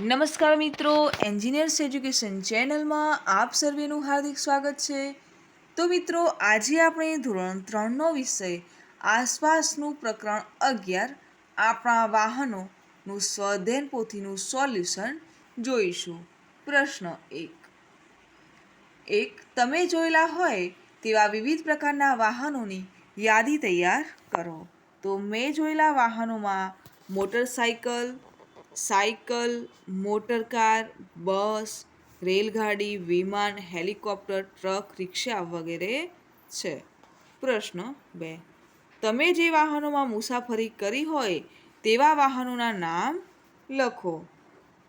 નમસ્કાર મિત્રો engineers education ચેનલમાં આપ સર્વેનું હાર્દિક સ્વાગત છે. તો મિત્રો, આજે આપણે ધોરણ ત્રણનો વિષય, આસપાસનું પ્રકરણ અગિયાર, આપણા વાહનોનું સ્વધેન પોથીનું સોલ્યુશન જોઈશું. પ્રશ્ન એક. એક, તમે જોયેલા હોય તેવા વિવિધ પ્રકારના વાહનોની યાદી તૈયાર કરો. તો મેં જોયેલા વાહનોમાં મોટરસાયકલ સાયકલ મોટરકાર બસ, રેલગાડી, વિમાન, હેલિકોપ્ટર, ટ્રક, રિક્ષા વગેરે છે. પ્રશ્ન બે. તમે જે વાહનોમાં મુસાફરી કરી હોય તેવા વાહનોના નામ લખો.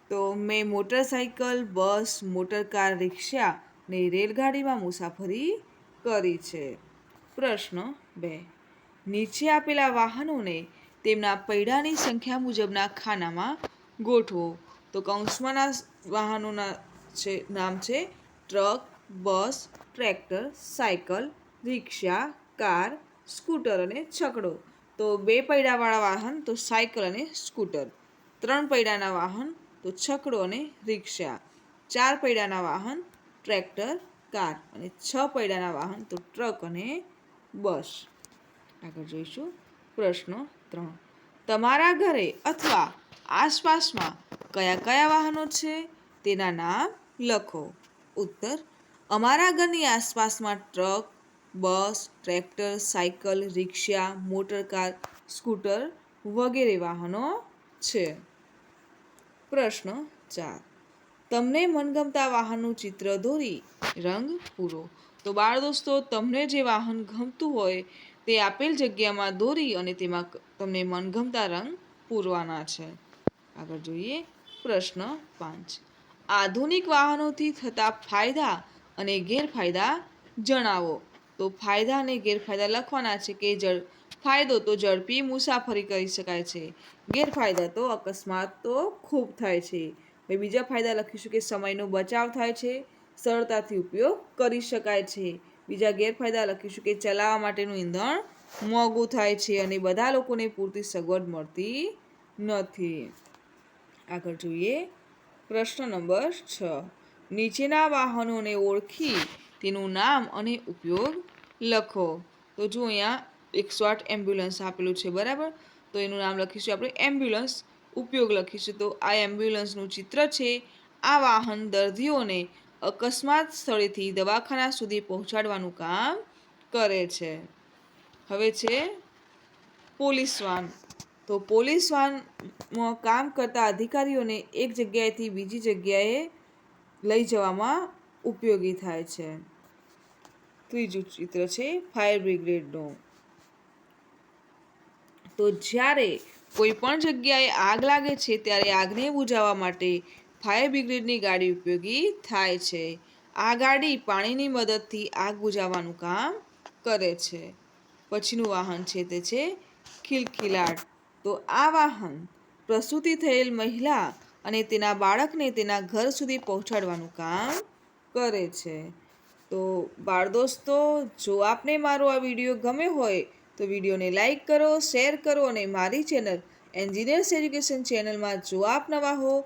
તો મેં મોટરસાયકલ, બસ મોટરકાર રિક્ષા ને રેલગાડીમાં મુસાફરી કરી છે. પ્રશ્ન બે. નીચે આપેલા વાહનોને તેમના પૈડાની સંખ્યા મુજબના ખાનામાં ગોઠવો. તો કૌંસમાંના વાહનોના છે, નામ છે, truck, bus, tractor, cycle, rickshaw, car, scooter અને છકડો. તો બે પૈડાવાળા વાહન, તો સાયકલ અને સ્કૂટર. ત્રણ પૈડાના વાહન, તો છકડો અને રિક્ષા. ચાર પૈડાના વાહન, ટ્રેક્ટર, કાર. અને છ પૈડાના વાહન, તો ટ્રક અને બસ. આગળ જોઈશું. પ્રશ્ન ત્રણ. તમારા ઘરે અથવા આસપાસમાં કયા કયા વાહનો છે તેના નામ લખો. ઉત્તર, અમારા ઘરની આસપાસમાં truck, bus, tractor, cycle, rickshaw motorcar scooter વગેરે વાહનો છે. પ્રશ્ન ચાર. તમને મનગમતા વાહનનું ચિત્ર દોરી રંગ પૂરો. તો બાળ દોસ્તો, તમને જે વાહન ગમતું હોય તે આપેલ જગ્યામાં દોરી અને તેમાં તમને મનગમતા રંગ પૂરવાના છે. આગળ જોઈએ પ્રશ્ન પાંચ. આધુનિક વાહનોથી થતા ફાયદા અને ગેરફાયદા જણાવો. તો ફાયદા અને ગેરફાયદા લખવાના છે કે જળ ફાયદો તો ઝડપી મુસાફરી કરી શકાય છે. ગેરફાયદા તો અકસ્માત તો ખૂબ થાય છે. બીજા ફાયદા લખીશું કે સમયનો બચાવ થાય છે. સરળતાથી ઉપયોગ કરી શકાય છે. બીજા ગેરફાયદા લખીશું કે ચલાવવા માટેનું ઈંધણ મોંઘું થાય છે અને બધા લોકોને પૂરતી સગવડ મળતી નથી. આગળ જોઈએ. પ્રશ્ન નંબર છ. નીચેના વાહનોને ઓળખી તેનું નામ અને ઉપયોગ લખો. તો જો અહીંયા એકસો આઠ એમ્બ્યુલન્સ આપેલું છે, બરાબર? તો એનું નામ લખીશું આપણે એમ્બ્યુલન્સ ઉપયોગ લખીશું. તો આ એમ્બ્યુલન્સનું ચિત્ર છે, આ વાહન દર્દીઓને અકસ્માત સ્થળેથી દવાખાના સુધી પહોંચાડવાનું કામ કરે છે. હવે છે પોલીસ વાન. તો પોલીસ વાનમાં કામ કરતા અધિકારીઓને એક જગ્યાએથી બીજી જગ્યાએ લઈ જવામાં ઉપયોગી થાય છે. ત્રીજું ચિત્ર છે ફાયર બ્રિગેડનું. તો જ્યારે કોઈ પણ જગ્યાએ આગ લાગે છે, ત્યારે આગને બુઝાવવા માટે ફાયર બ્રિગેડની ગાડી ઉપયોગી થાય છે. આ ગાડી પાણીની મદદથી આગ બુઝાવવાનું કામ કરે છે. પછીનું વાહન છે તે છે ખિલખિલાટ. તો આ વાહન પ્રસૂતિ થયેલ મહિલા અને તેના બાળકને તેના ઘર સુધી પહોંચાડવાનું કામ કરે છે. તો બાળ દોસ્તો, જો આપને મારો આ વીડિયો ગમે હોય, તો વિડીયોને લાઈક કરો, શેર કરો અને મારી ચેનલ એન્જિનિયર્સ એજ્યુકેશન ચેનલમાં જો આપ નવા હો